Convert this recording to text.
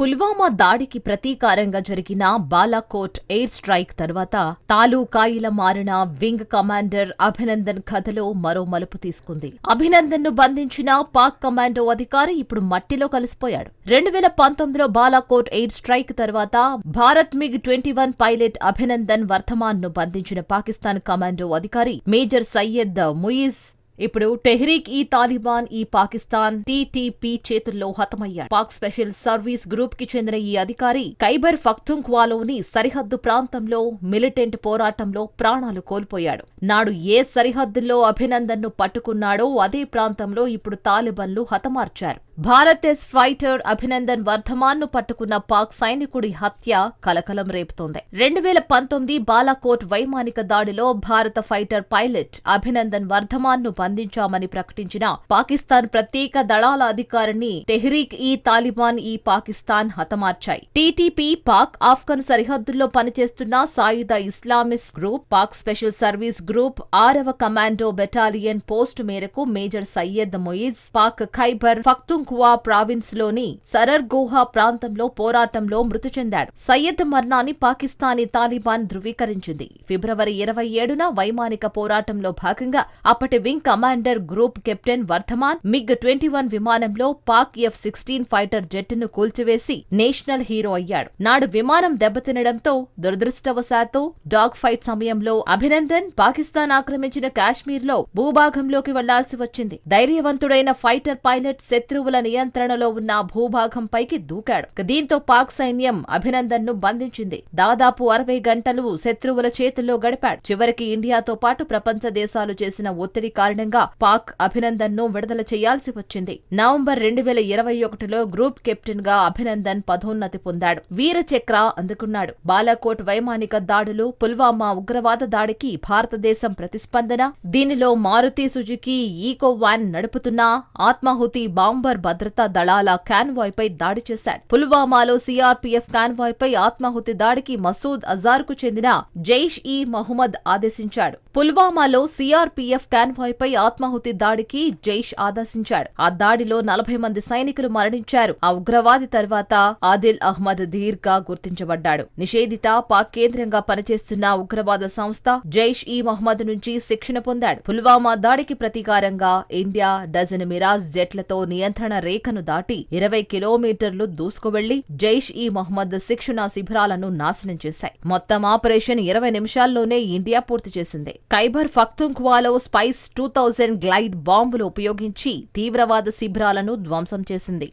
పుల్వామా దాడికి ప్రతీకారంగా జరిగిన Balakot air strike తర్వాత తాలూకాయిల మారిన వింగ్ కమాండర్ అభినందన్ కథలో మరో మలుపు తీసుకుంది. అభినందన్ను బంధించిన పాక్ కమాండో అధికారి ఇప్పుడు మట్టిలో కలిసిపోయాడు. రెండు వేల పంతొమ్మిదిలో బాలాకోట్ ఎయిర్ స్ట్రైక్ తర్వాత Bharat MiG twenty one pilot Abhinandan వర్ధమాన్ను బంధించిన పాకిస్తాన్ కమాండో అధికారి మేజర్ సయ్యద్ ముయిజ్ ఇప్పుడు టెహ్రీక్ ఈ తాలిబాన్ ఈ పాకిస్తాన్ టీటీపీ చేతుల్లో హతమయ్యాడు. పాక్ స్పెషల్ సర్వీస్ గ్రూప్కి చెందిన ఈ అధికారి ఖైబర్ ఫక్తుంక్వాలోని సరిహద్దు ప్రాంతంలో మిలిటెంట్ పోరాటంలో ప్రాణాలు కోల్పోయాడు. నాడు ఏ సరిహద్దుల్లో అభినందన్ను పట్టుకున్నాడో అదే ప్రాంతంలో ఇప్పుడు తాలిబన్లు హతమార్చారు. భారత్ ఎస్ ఫైటర్ అభినందన్ వర్ధమాన్ను పట్టుకున్న పాక్ సైనికుడి హత్య కలకలం రేపుతోంది. రెండు వేల పంతొమ్మిది బాలాకోట్ వైమానిక దాడిలో భారత ఫైటర్ పైలట్ అభినందన్ వర్ధమాన్ను బంధించామని ప్రకటించిన పాకిస్తాన్ ప్రత్యేక దళాల అధికారిని టెహ్రీక్ ఈ తాలిబాన్ ఈ పాకిస్తాన్ హతమార్చాయి. టీటీపీ పాక్ ఆఫ్ఘన్ సరిహద్దుల్లో పనిచేస్తున్న సాయుధ Islamist group Pak special service group ఆరవ కమాండో బెటాలియన్ పోస్టు మేరకు మేజర్ సయ్యద్ మొయిజ్ పాక్ ఖైబర్ ఫక్తుంగ్ ప్రావిన్స్లోని సరర్గోహా ప్రాంతంలో పోరాటంలో మృతి చెందాడు. సయ్యద్ మర్నాని పాకిస్తానీ తాలిబాన్ ధృవీకరించింది. ఫిబ్రవరి ఇరవై ఏడున వైమానిక పోరాటంలో భాగంగా అప్పటి wing commander group captain Varthaman MiG twenty one విమానంలో పాక్ ఎఫ్ సిక్స్టీన్ ఫైటర్ జెట్టును కూల్చివేసి నేషనల్ హీరో అయ్యాడు. నాడు విమానం దెబ్బతినడంతో దురదృష్టవశాత్తు డాగ్ ఫైట్ సమయంలో అభినందన్ పాకిస్తాన్ ఆక్రమించిన కాశ్మీర్లో భూభాగంలోకి వెళ్ళాల్సి వచ్చింది. ధైర్యవంతుడైన ఫైటర్ పైలట్ శత్రువుల నియంత్రణలో ఉన్న భూభాగంపైకి దూకాడు. దీంతో పాక్ సైన్యం అభినందన్ను బంధించింది. దాదాపు అరవై గంటలు శత్రువుల చేతుల్లో గడిపాడు. చివరికి ఇండియాతో పాటు ప్రపంచ దేశాలు చేసిన ఒత్తిడి కారణంగా పాక్ అభినందన్ను విడుదల చేయాల్సి వచ్చింది. నవంబర్ రెండు వేల ఇరవై ఒకటిలో గ్రూప్ కెప్టెన్గా అభినందన్ పదోన్నతి పొందాడు. వీర చక్ర అందుకున్నాడు. బాలాకోట్ వైమానిక దాడులు పుల్వామా ఉగ్రవాద దాడికి భారతదేశం ప్రతిస్పందన దీనిలో మారుతి సుజుకి ఈకో వాన్ నడుపుతున్న ఆత్మాహుతి బాంబర్ భద్రతా దళాల కాన్వాయ్ పై దాడి చేశాడు. పుల్వామాలో సీఆర్పీఎఫ్ కాన్వాయ్ పై ఆత్మాహుతి దాడికి మసూద్ అజార్కు చెందిన జైష్ ఈ మహమ్మద్ ఆదేశించాడు. పుల్వామాలో సీఆర్పీఎఫ్ కాన్వాయ్ పై ఆత్మాహుతి దాడికి జైష్ ఆదేశించాడు. ఆ దాడిలో నలభై మంది సైనికులు మరణించారు. ఆ ఉగ్రవాది తర్వాత ఆదిల్ అహ్మద్ దీర్ఘ గా గుర్తించబడ్డాడు. నిషేధిత పాక్ కేంద్రంగా పనిచేస్తున్న ఉగ్రవాద సంస్థ జైష్ ఈ మహమ్మద్ నుంచి శిక్షణ పొందాడు. పుల్వామా దాడికి ప్రతీకారంగా ఇండియా డజన్ మిరాజ్ జెట్లతో నియంత్రణ రేఖను దాటి ఇరవై కిలోమీటర్లు దూసుకువెళ్ళి జైష్ ఈ మహమ్మద్ శిక్షణ శిబిరాలను నాశనం చేశాయి. మొత్తం ఆపరేషన్ ఇరవై నిమిషాల్లోనే ఇండియా పూర్తి చేసింది. ఖైబర్ ఫక్తుంఖ్వాలో స్పైస్ టూ థౌజండ్ గ్లైడ్ బాంబులు ఉపయోగించి తీవ్రవాద శిబిరాలను ధ్వంసం చేసింది.